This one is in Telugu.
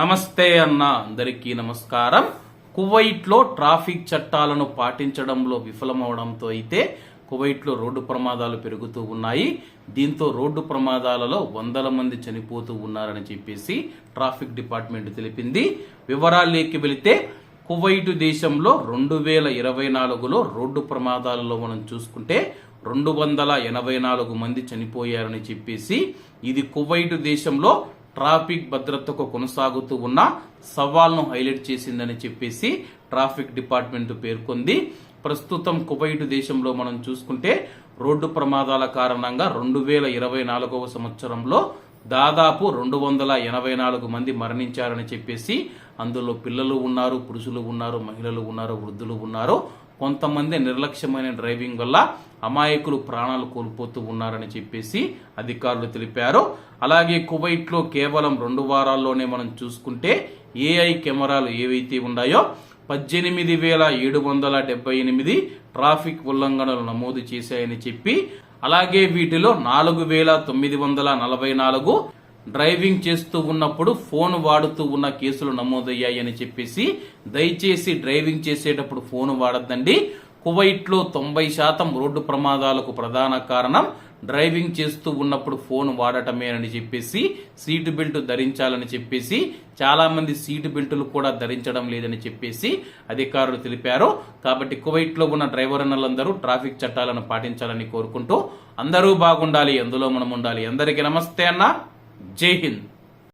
నమస్తే అన్న అందరికీ నమస్కారం. కువైట్లో ట్రాఫిక్ చట్టాలను పాటించడంలో విఫలమవడంతో అయితే కువైట్లో రోడ్డు ప్రమాదాలు పెరుగుతూ ఉన్నాయి. దీంతో రోడ్డు ప్రమాదాలలో వందల మంది చనిపోతూ ఉన్నారని చెప్పేసి ట్రాఫిక్ డిపార్ట్మెంట్ తెలిపింది. వివరాల్లోకి వెళితే కువైటు దేశంలో రెండు వేల ఇరవై నాలుగులో రోడ్డు ప్రమాదాలలో మనం చూసుకుంటే రెండు వందల ఎనభై నాలుగు మంది చనిపోయారని చెప్పేసి ఇది కువైటు దేశంలో ట్రాఫిక్ భద్రతకు కొనసాగుతూ ఉన్న సవాల్ను హైలైట్ చేసిందని చెప్పేసి ట్రాఫిక్ డిపార్ట్మెంట్ పేర్కొంది. ప్రస్తుతం కువైట్ దేశంలో మనం చూసుకుంటే రోడ్డు ప్రమాదాల కారణంగా రెండు వేల ఇరవై నాలుగవ సంవత్సరంలో దాదాపు రెండు వందల ఎనభై నాలుగు మంది మరణించారని చెప్పేసి అందులో పిల్లలు ఉన్నారు పురుషులు ఉన్నారు మహిళలు ఉన్నారు వృద్ధులు ఉన్నారు. కొంతమంది నిర్లక్ష్యమైన డ్రైవింగ్ వల్ల అమాయకులు ప్రాణాలు కోల్పోతూ ఉన్నారని చెప్పేసి అధికారులు తెలిపారు. అలాగే కువైట్లో కేవలం రెండు వారాల్లోనే మనం చూసుకుంటే ఏఐ కెమెరాలు ఏవైతే ఉన్నాయో పద్దెనిమిది వేల ఏడు వందల డెబ్బై ఎనిమిది ట్రాఫిక్ ఉల్లంఘనలు నమోదు చేశాయని చెప్పి అలాగే వీటిలో నాలుగు వేల తొమ్మిది వందల నలభై నాలుగు డ్రైవింగ్ చేస్తూ ఉన్నప్పుడు ఫోన్ వాడుతూ ఉన్న కేసులు నమోదయ్యాయని చెప్పేసి దయచేసి డ్రైవింగ్ చేసేటప్పుడు ఫోన్ వాడద్దండి. కువైట్లో తొంభై శాతం రోడ్డు ప్రమాదాలకు ప్రధాన కారణం డ్రైవింగ్ చేస్తూ ఉన్నప్పుడు ఫోన్ వాడటమేనని చెప్పేసి సీటు బెల్ట్ ధరించాలని చెప్పేసి చాలామంది సీటు బెల్టులు కూడా ధరించడం లేదని చెప్పేసి అధికారులు తెలిపారు. కాబట్టి కువైట్లో ఉన్న డ్రైవర్ అన్నలందరూ ట్రాఫిక్ చట్టాలను పాటించాలని కోరుకుంటూ అందరూ బాగుండాలి అందులో మనం ఉండాలి. అందరికీ నమస్తే అన్న. జై హింద్.